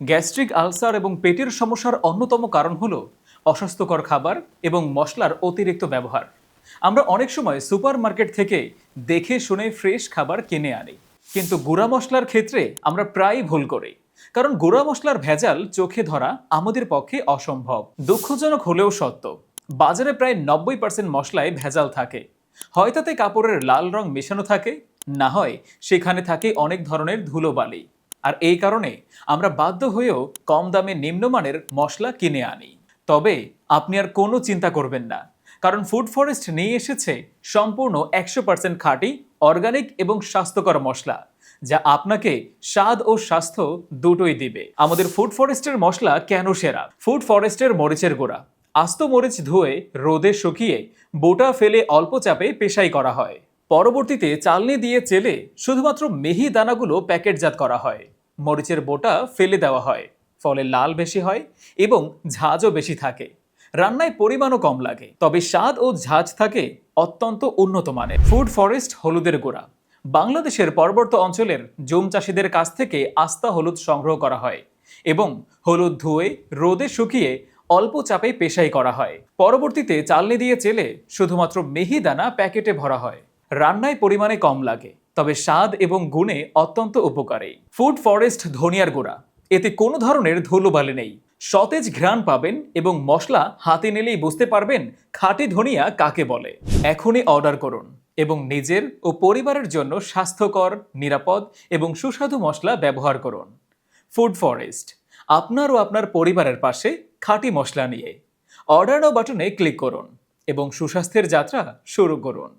Gastric ulcer এবং পেটের সমস্যার অন্যতম কারণ হল অস্বাস্থ্যকর খাবার এবং মশলার অতিরিক্ত ব্যবহার। আমরা অনেক সময় সুপারমার্কেট থেকে দেখে শুনে ফ্রেশ খাবার কিনে আনি। কিন্তু গুঁড়া মশলার ক্ষেত্রে আমরা প্রায়ই ভুল করি। কারণ গুঁড়া মশলার ভেজাল চোখে ধরা আমাদের পক্ষে অসম্ভব। দুঃখজনক হলেও সত্য, বাজারে প্রায় নব্বই পার্সেন্ট মশলায় ভেজাল থাকে। হয় তাতে কাপড়ের লাল রং মেশানো থাকে, না হয় সেখানে থাকে অনেক ধরনের ধুলোবালি আর এই কারণে আমরা বাধ্য হয়েও কম দামে নিম্নমানের মশলা কিনে আনি। তবে আপনি আর কোনো চিন্তা করবেন না, কারণ ফুড ফরেস্ট নিয়ে এসেছে সম্পূর্ণ একশো পার্সেন্ট খাঁটি, অর্গানিক এবং স্বাস্থ্যকর মশলা, যা আপনাকে স্বাদ ও স্বাস্থ্য দুটোই দিবে। আমাদের ফুড ফরেস্টের মশলা কেন সেরা? ফুড ফরেস্টের মরিচের গোড়া, আস্ত মরিচ ধুয়ে রোদে শুকিয়ে বোটা ফেলে অল্প চাপে পেশাই করা হয়। পরবর্তীতে চালনি দিয়ে চেলে শুধুমাত্র মেহি দানাগুলো প্যাকেটজাত করা হয়। মরিচের বোটা ফেলে দেওয়া হয়, ফলে লাল বেশি হয় এবং ঝাঁজও বেশি থাকে। রান্নায় পরিমাণও কম লাগে, তবে স্বাদ ও ঝাঁজ থাকে অত্যন্ত উন্নত মানের। ফুড ফরেস্ট হলুদের গোড়া। বাংলাদেশের পর্বত অঞ্চলের জুম চাষিদের কাছ থেকে আস্তা হলুদ সংগ্রহ করা হয় এবং হলুদ ধুয়ে রোদে শুকিয়ে অল্প চাপে পেশাই করা হয়। পরবর্তীতে চালনি দিয়ে চেলে শুধুমাত্র মেহিদানা প্যাকেটে ভরা হয়। রান্নায় পরিমাণে কম লাগে। তবে স্বাদ এবং গুণে অত্যন্ত উপকারী। ফুড ফরেস্ট ধনিয়ার গুঁড়া। এতে কোনো ধরনের ধুলোবালি নেই। সতেজ ঘ্রাণ পাবেন এবং মশলা হাতে নিলেই বুঝতে পারবেন খাঁটি ধনিয়া কাকে বলে। এখনই অর্ডার করুন এবং নিজের ও পরিবারের জন্য স্বাস্থ্যকর, নিরাপদ এবং সুস্বাদু মশলা ব্যবহার করুন। ফুড ফরেস্ট, আপনার ও আপনার পরিবারের পাশে খাঁটি মশলা নিয়ে। অর্ডার নাও বাটনে ক্লিক করুন এবং সুস্বাস্থ্যের যাত্রা শুরু করুন।